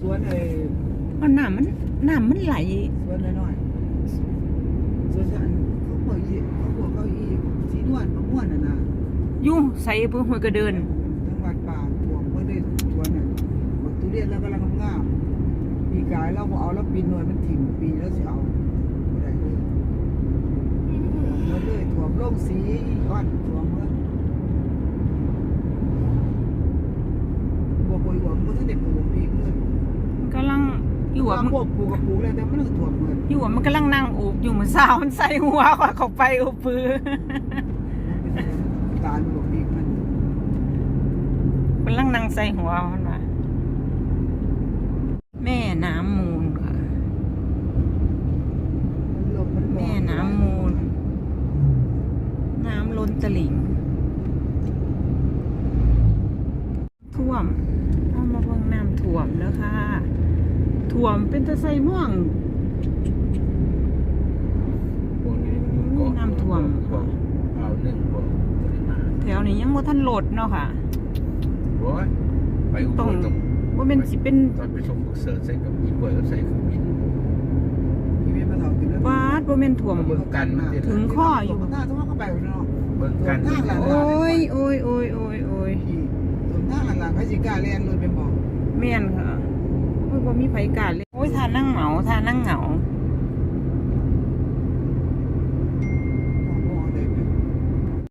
สวนไอ้มันน้ำมันน้ำมันไหล สวนน้อยๆสวนฉันเขาบอกอีเขาบอกเขาอีสีนวลมะม่วนน่ะนะอยู่ใส่เพื่อหัวกระเดิน จังหวัดป่าถ่วงเพื่อได้สวนน่ะบักทุเรียนแล้วกำลังงามๆปีกายเราบ่เอาแล้วปีนหน่วยมันถิ่มปีแล้วสิเอาบ่ได้เลยถ่วมเลยถ่วมลงสีอ่อนถ่วมเมื่อบ่ป่วยหัวมันก็เด็กปลูกปีกเลย มันกำลัง อยู่ว่าว่าพวกปลูกกับปลูกแล้วแต่มันก็ถ่วมเหมือนอยู่ว่ามันกำลังนั่งอูบอยู่เหมือนสาวมันใส่หัวกว่าเข้าไปอูบปือตาลบวกปีกมันกำลังนั่งใส่หัวมันว่าแม่น้ำมูลค่ะมันหลบมันบอกแม่น้ำมูล น้ำล้นตลิ่งท่วมเอามาเบิ่งน้ำท่วมแล้วค่ะ ท่วมเป็นตะไซม่วงพวกนี้เกาะน้ำท่วมเกาะอ่าวหนึ่งเกาะปริมาณแถวนี้ยังบ่ทันโหลดเนาะค่ะ โอ้ยไปอุบต้องลต้องว่าเป็นสิเป็นตอนไปส่งบุกเสิร์ชใส่กับอีกวยก็ใส่เครื่องบินพี่เมย์มาถอดขึ้นแล้ววาดว่าเป็นท่วม เบิ่งกันมันสิถึงข้ออยู่ หน้าต้องเข้าไปเนาะเบิ่งกันข้างหลังโอ้ยโอ้ยโอ้ยโอ้ยโอ้ยพี่ส่วนข้างหลังๆให้สิกล้าเรียนรถไปบอก แม่นค่ะ คือบ่มีไผกาดเลยโอ้ยทานั่งเหมาทานั่งเหงา